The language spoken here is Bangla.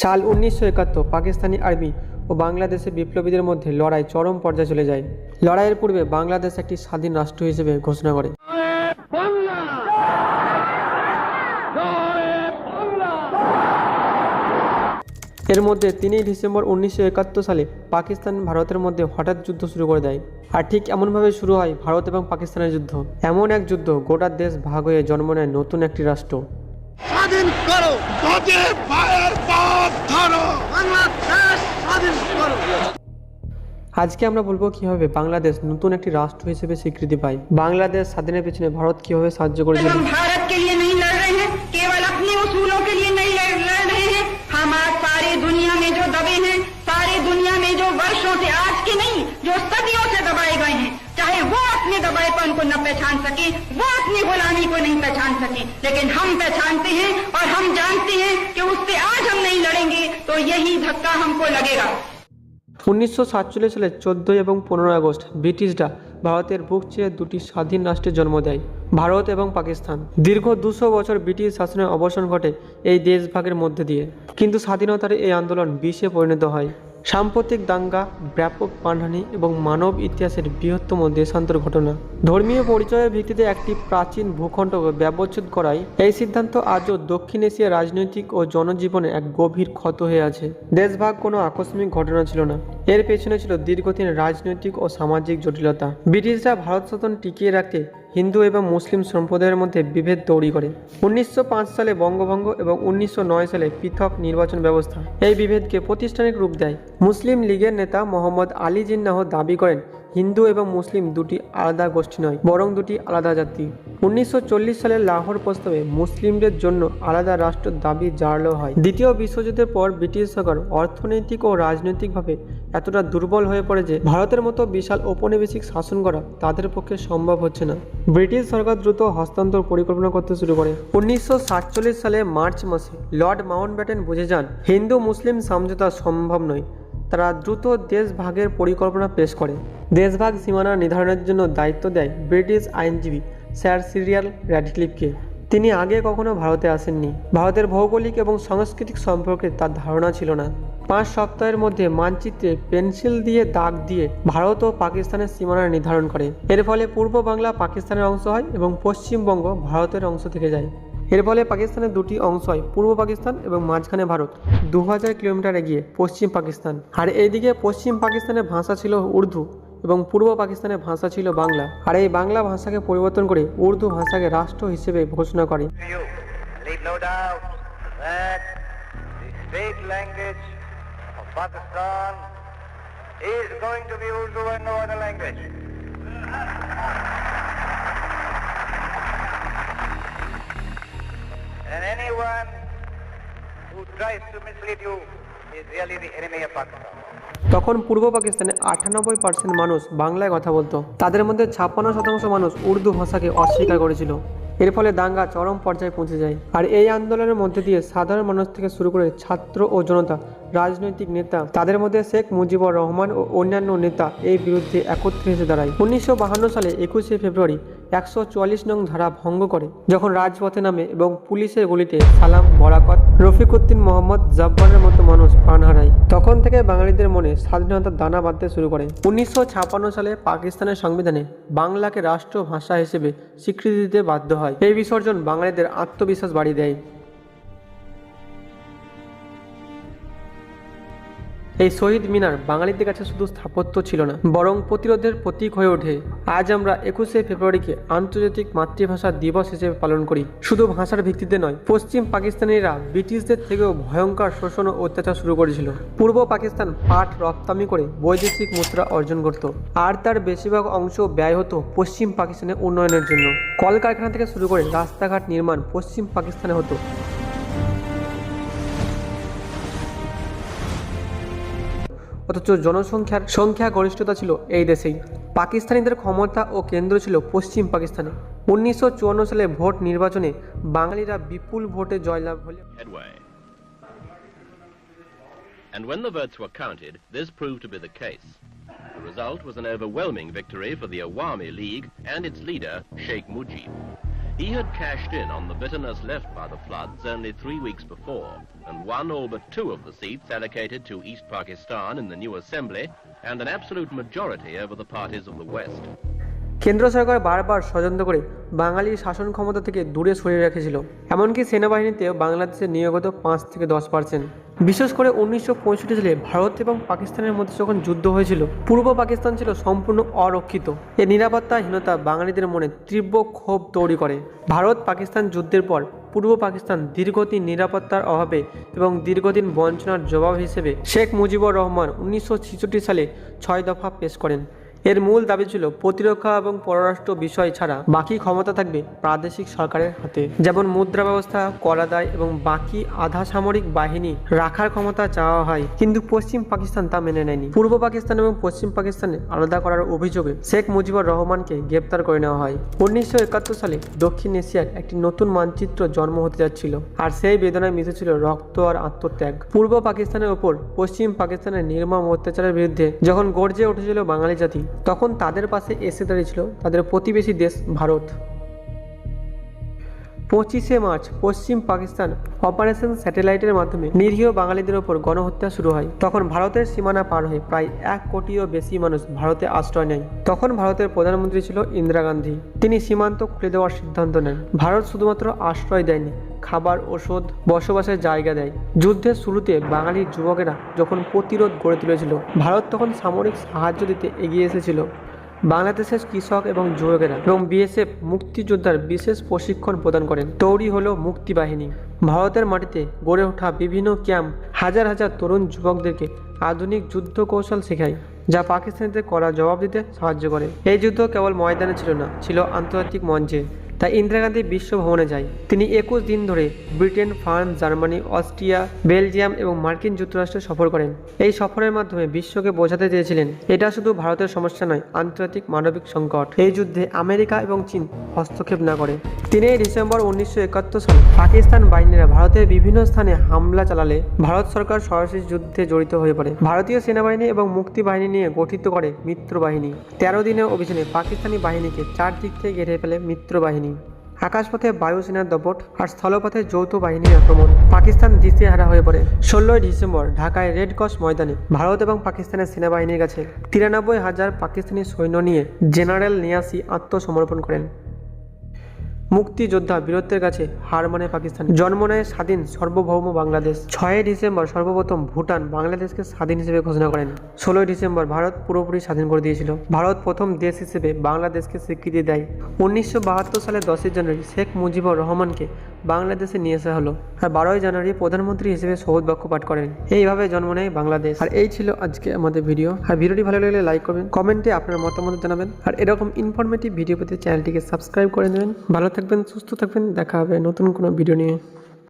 সাল উনিশশো একাত্তর পাকিস্তানি আর্মি ও বাংলাদেশের বিপ্লবীদের মধ্যে লড়াই চরম পর্যায়ে চলে যায়। লড়াইয়ের পূর্বে বাংলাদেশ একটি স্বাধীন রাষ্ট্র হিসেবে ঘোষণা করে। এর মধ্যে তিনই ডিসেম্বর উনিশশো একাত্তর সালে পাকিস্তান ভারতের মধ্যে হঠাৎ যুদ্ধ শুরু করে দেয়। আর ঠিক এমনভাবে শুরু হয় ভারত এবং পাকিস্তানের যুদ্ধ। এমন এক যুদ্ধ গোটা দেশ ভাগ হয়ে জন্ম নেয় নতুন একটি রাষ্ট্র। স্বাধীন করো। গজে পায়ের পথ ধরো বাংলাদেশ স্বাধীন করো আজকে আমরা বলবো কিভাবে বাংলাদেশ নতুন একটি রাষ্ট্র হিসেবে স্বীকৃতি পায় বাংলাদেশ স্বাধীনের পেছনে ভারত কিভাবে সাহায্য করেছিল हम भारत के लिए नहीं लड़ रहे हैं केवल अपने उसूलों के लिए नहीं लड़ लड़ रहे हैं हम आज सारी दुनिया में जो दबे हैं सारी दुनिया में जो वर्षों से आज के नहीं जो सदियों को न पहचान सके वो अपनी गुलामी को नहीं पहचान सके लेकिन हम पहचानते हैं और हम जानते हैं कि उससे आज हम नहीं लड़ेंगे तो यही धक्का हमको लगेगा উনিশশো সাতচল্লিশ সালের চোদ্দোই এবং পনেরোই আগস্ট ব্রিটিশরা ভারতের বুক চেয়ে দুটি স্বাধীন রাষ্ট্রের জন্ম দেয় ভারত এবং পাকিস্তান দীর্ঘ দুশো বছর ব্রিটিশ শাসনের অবসান ঘটে এই দেশভাগের মধ্যে দিয়ে কিন্তু স্বাধীনতার এই আন্দোলন বিষে পরিণত হয় সাম্প্রতিক দাঙ্গা, ব্যাপক প্রাণহানি এবং মানব ইতিহাসের বৃহত্তম দেশান্তর ঘটনা। ধর্মীয় পরিচয়ের ভিত্তিতে একটি প্রাচীন ভূখণ্ডকে ব্যবচ্ছেদ করায় এই সিদ্ধান্ত আজও দক্ষিণ এশিয়ার রাজনৈতিক ও জনজীবনে এক গভীর ক্ষত হয়ে আছে। দেশভাগ কোনো আকস্মিক ঘটনা ছিল না। এর পেছনে ছিল দীর্ঘদিন রাজনৈতিক ও সামাজিক জটিলতা। ব্রিটিশরা ভারত শাসন টিকিয়ে রাখতে হিন্দু এবং মুসলিম সম্প্রদায়ের মধ্যে বিভেদ তৈরি করে। উনিশশো পাঁচ সালে বঙ্গভঙ্গ এবং উনিশশো নয় সালে পৃথক নির্বাচন ব্যবস্থা। এই বিভেদকে প্রতিষ্ঠানিক রূপ দেয়। মুসলিম লীগের নেতা মোহাম্মদ আলী জিন্নাহ দাবি করেন হিন্দু এবং মুসলিম দুটি আলাদা গোষ্ঠী নয়, বরং দুটি আলাদা জাতি। উনিশশো সালের লাহোর প্রস্তাবে মুসলিমদের জন্য আলাদা রাষ্ট্র দাবি জানালো হয়। দ্বিতীয় বিশ্বযুদ্ধের পর ব্রিটিশ সরকার অর্থনৈতিক ও রাজনৈতিকভাবে এতটা দুর্বল হয়ে পড়ে যে ভারতের মতো বিশাল ঔপনিবেশিক শাসন করা তাদের পক্ষে সম্ভব হচ্ছে না। ব্রিটিশ সরকার দ্রুত হস্তান্তর পরিকল্পনা করতে শুরু করে। উনিশশো সাতচল্লিশ সালে মার্চ মাসে লর্ড মাউন্টব্যাটেন বুঝে যান হিন্দু মুসলিম সমঝোতা সম্ভব নয়। তারা দ্রুত দেশভাগের পরিকল্পনা পেশ করে। দেশভাগ সীমানা নির্ধারণের জন্য দায়িত্ব দেয় ব্রিটিশ আইনজীবী স্যার সিরিয়াল র্যাডক্লিফকে। তিনি আগে কখনো ভারতে আসেননি। ভারতের ভৌগোলিক এবং সাংস্কৃতিক সম্পর্কে তার ধারণা ছিল না। পাঁচ সপ্তাহের মধ্যে মানচিত্রে পেন্সিল দিয়ে দাগ দিয়ে ভারত ও পাকিস্তানের সীমানা নির্ধারণ করে। এর ফলে পূর্ব বাংলা পাকিস্তানের অংশ হয় এবং পশ্চিমবঙ্গ ভারতের অংশ থেকে যায়। এর ফলে পাকিস্তানের দুটি অংশ হয়, পূর্ব পাকিস্তান এবং মাঝখানে ভারত। দু হাজার কিলোমিটার এগিয়ে পশ্চিম পাকিস্তান। আর এইদিকে পশ্চিম পাকিস্তানের ভাষা ছিল উর্দু এবং পূর্ব পাকিস্তানের ভাষা ছিল বাংলা। আর এই বাংলা ভাষাকে পরিবর্তন করে উর্দু ভাষাকে রাষ্ট্র হিসেবে ঘোষণা করে। Is going to be Urdu and no other language. And anyone who tries to mislead you is really the enemy of Pakistan. তখন পূর্ব পাকিস্তানে আটানব্বই পার্সেন্ট মানুষ বাংলায় কথা বলতো। তাদের মধ্যে ছাপ্পান্ন শতাংশ মানুষ উর্দু ভাষাকে অস্বীকার করেছিল। এর ফলে দাঙ্গা চরম পর্যায়ে পৌঁছে যায়। আর এই আন্দোলনের মধ্যে দিয়ে সাধারণ মানুষ থেকে শুরু করে ছাত্র ও জনতা রাজনৈতিক নেতা। তাদের মধ্যে শেখ মুজিবুর রহমান ও অন্যান্য নেতা এই বিরুদ্ধে একত্রে এসে দাঁড়ায়। উনিশশো সালে একুশে ফেব্রুয়ারি একশো চুয়াল্লিশ নং ধারা ভঙ্গ করে, যখন রাজপথে নামে এবং পুলিশের গুলিতে সালাম, বরাকত, রফিকুদ্দিন মোহাম্মদ জব্বারের মতো মানুষ প্রাণ হারায়। তখন থেকে বাঙালিদের মনে স্বাধীনতার দানা বাঁধতে শুরু করে। উনিশশো ছাপ্পান্ন সালে পাকিস্তানের সংবিধানে বাংলাকে রাষ্ট্র ভাষা হিসেবে স্বীকৃতি দিতে বাধ্য হয়। এই বিসর্জন বাঙালিদের আত্মবিশ্বাস বাড়িয়ে দেয়। এই শহীদ মিনার বাঙালিদের কাছে শুধু স্থাপত্য ছিল না, বরং প্রতিরোধের প্রতীক হয়ে ওঠে। আজ আমরা একুশে ফেব্রুয়ারিকে আন্তর্জাতিক মাতৃভাষা দিবস হিসেবে পালন করি। শুধু ভাষার ভিত্তিতে নয়, পশ্চিম পাকিস্তানিরা ব্রিটিশদের থেকেও ভয়ঙ্কর শোষণ ও অত্যাচার শুরু করেছিল। পূর্ব পাকিস্তান পাট রপ্তানি করে বৈদেশিক মুদ্রা অর্জন করত, আর তার বেশিরভাগ অংশ ব্যয় হতো পশ্চিম পাকিস্তানের উন্নয়নের জন্য। কলকারখানা থেকে শুরু করে রাস্তাঘাট নির্মাণ পশ্চিম পাকিস্তানে হতো। অথচ জনসংখ্যার সংখ্যা গরিষ্ঠতা ছিল এই দেশেই পাকিস্তানিদের ক্ষমতা ও কেন্দ্র ছিল পশ্চিম পাকিস্তানে উনিশশো চুয়ান্ন সালে ভোট নির্বাচনে বাঙালিরা বিপুল ভোটে জয়লাভ হলে. And when the votes were counted, this proved to be the case. The result was an overwhelming victory for the Awami League and its leader, Sheikh Mujib. He had cashed in on the bitterness left by the floods only three weeks before and won all but two of the seats allocated to East Pakistan in the new assembly and an absolute majority over the parties of the West. কেন্দ্র সরকার বারবার ষড়যন্ত্র করে বাঙালির শাসন ক্ষমতা থেকে দূরে সরিয়ে রেখেছিল। এমনকি সেনাবাহিনীতেও বাংলাদেশে নিয়োগত পাঁচ থেকে দশ পার্সেন্ট। বিশেষ করে উনিশশো পঁয়ষট্টি সালে ভারত এবং পাকিস্তানের মধ্যে যখন যুদ্ধ হয়েছিল, পূর্ব পাকিস্তান ছিল সম্পূর্ণ অরক্ষিত। এই নিরাপত্তাহীনতা বাঙালিদের মনে তীব্র ক্ষোভ তৈরি করে। ভারত পাকিস্তান যুদ্ধের পর পূর্ব পাকিস্তান দীর্ঘদিন নিরাপত্তার অভাবে এবং দীর্ঘদিন বঞ্চনার জবাব হিসেবে শেখ মুজিবুর রহমান উনিশশো ছেষট্টি সালে ছয় দফা পেশ করেন। এর মূল দাবি ছিল প্রতিরক্ষা এবং পররাষ্ট্র বিষয় ছাড়া বাকি ক্ষমতা থাকবে প্রাদেশিক সরকারের হাতে। যেমন মুদ্রা ব্যবস্থা করাদায় এবং বাকি আধা সামরিক বাহিনী রাখার ক্ষমতা চাওয়া হয়। কিন্তু পশ্চিম পাকিস্তান তা মেনে নেয়নি। পূর্ব পাকিস্তান এবং পশ্চিম পাকিস্তানে আলাদা করার অভিযোগে শেখ মুজিবুর রহমানকে গ্রেপ্তার করে নেওয়া হয়। উনিশশো একাত্তর সালে দক্ষিণ এশিয়ার একটি নতুন মানচিত্র জন্ম হতে যাচ্ছিল আর সেই বেদনায় মিশেছিল রক্ত আর আত্মত্যাগ। পূর্ব পাকিস্তানের ওপর পশ্চিম পাকিস্তানের নির্মম অত্যাচারের বিরুদ্ধে যখন গর্জে উঠেছিল বাঙালি জাতি তখন তাদের পাশে এসে দাঁড়িয়েছিল তাদের প্রতিবেশী দেশ ভারত। পঁচিশে মার্চ পশ্চিম পাকিস্তান অপারেশন স্যাটেলাইটের মাধ্যমে নিরীহ বাঙালিদের ওপর গণহত্যা শুরু হয়। তখন ভারতের সীমানা পার হয়ে প্রায় এক কোটিরও বেশি মানুষ ভারতে আশ্রয় নেয়। তখন ভারতের প্রধানমন্ত্রী ছিল ইন্দিরা গান্ধী। তিনি সীমান্ত খুলে দেওয়ার সিদ্ধান্ত নেন। ভারত শুধুমাত্র আশ্রয় দেয়নি, খাবার ওষুধ বসবাসের জায়গা দেয়। যুদ্ধের শুরুতে বাঙালির যুবকেরা যখন প্রতিরোধ গড়ে তুলেছিল, ভারত তখন সামরিক সাহায্য দিতে এগিয়ে এসেছিল। বাংলাদেশের কৃষক এবং যুবকেরা এবং বিএসএফ মুক্তিযোদ্ধার বিশেষ প্রশিক্ষণ প্রদান করেন। তৈরি হলো মুক্তি বাহিনী। ভারতের মাটিতে গড়ে ওঠা বিভিন্ন ক্যাম্প হাজার হাজার তরুণ যুবকদেরকে আধুনিক যুদ্ধ কৌশল শেখায়, যা পাকিস্তানিদের করা জবাব দিতে সাহায্য করে। এই যুদ্ধ কেবল ময়দানে ছিল না, ছিল আন্তর্জাতিক মঞ্চে। তাই ইন্দিরা গান্ধী বিশ্ব ভ্রমণে যায়। তিনি একুশ দিন ধরে Britain, France, Germany, Austria, Belgium এবং মার্কিন যুক্তরাষ্ট্র সফর করেন। এই সফরের মাধ্যমে বিশ্বকে বোঝাতে চেয়েছিলেন, এটা শুধু ভারতের সমস্যা নয়, আন্তর্জাতিক মানবিক সংকট। এই যুদ্ধে আমেরিকা এবং চীন হস্তক্ষেপ না করে। তিনই ডিসেম্বর উনিশশো একাত্তর সালে পাকিস্তান বাহিনীরা ভারতের বিভিন্ন স্থানে হামলা চালালে ভারত সরকার সরাসরি যুদ্ধে জড়িত হয়ে পড়ে। ভারতীয় সেনাবাহিনী এবং মুক্তি বাহিনী নিয়ে গঠিত করে মিত্র বাহিনী। তেরো দিনের অভিযানে পাকিস্তানি বাহিনীকে চারদিক থেকে ঘেরে ফেলে মিত্র বাহিনী। আকাশপথে বায়ুসেনার দপট আর স্থলপথে যৌথ বাহিনীর আক্রমণ। পাকিস্তান দিশেহারা হয়ে পড়ে। ষোলোই ডিসেম্বর, ঢাকায় রেড ক্রস ময়দানে ভারত এবং পাকিস্তানের সেনাবাহিনীর কাছে তিরানব্বই হাজার পাকিস্তানি সৈন্য নিয়ে জেনারেল নিয়াসি আত্মসমর্পণ করেন। মুক্তিযোদ্ধা বীরত্বের কাছে হার মানে পাকিস্তান। জন্ম নেয় স্বাধীন সর্বভৌম বাংলাদেশ। ছয়ই ডিসেম্বর সর্বপ্রথম ভুটান বাংলাদেশকে স্বাধীন হিসেবে ঘোষণা করেন। ষোলোই ডিসেম্বর ভারত পুরোপুরি স্বাধীন করে দিয়েছিল। ভারত প্রথম দেশ হিসেবে বাংলাদেশকে স্বীকৃতি দেয়। উনিশশো বাহাত্তর সালে দশই জানুয়ারি শেখ মুজিবুর রহমানকে বাংলাদেশে নিয়ে আসা হলো। আর বারোই জানুয়ারি প্রধানমন্ত্রী হিসেবে শপথ বাক্য পাঠ করেন। এইভাবে জন্ম নেয় বাংলাদেশ। আর এই ছিল আজকে আমাদের ভিডিও। আর ভিডিওটি ভালো লাগলে লাইক করবেন, কমেন্টে আপনার মতামত জানাবেন। আর এরকম ইনফরমেটিভ ভিডিও পেতে চ্যানেলটিকে সাবস্ক্রাইব করে নেবেন। ভালো থাকবেন, সুস্থ থাকবেন, দেখা হবে নতুন কোনো ভিডিও নিয়ে।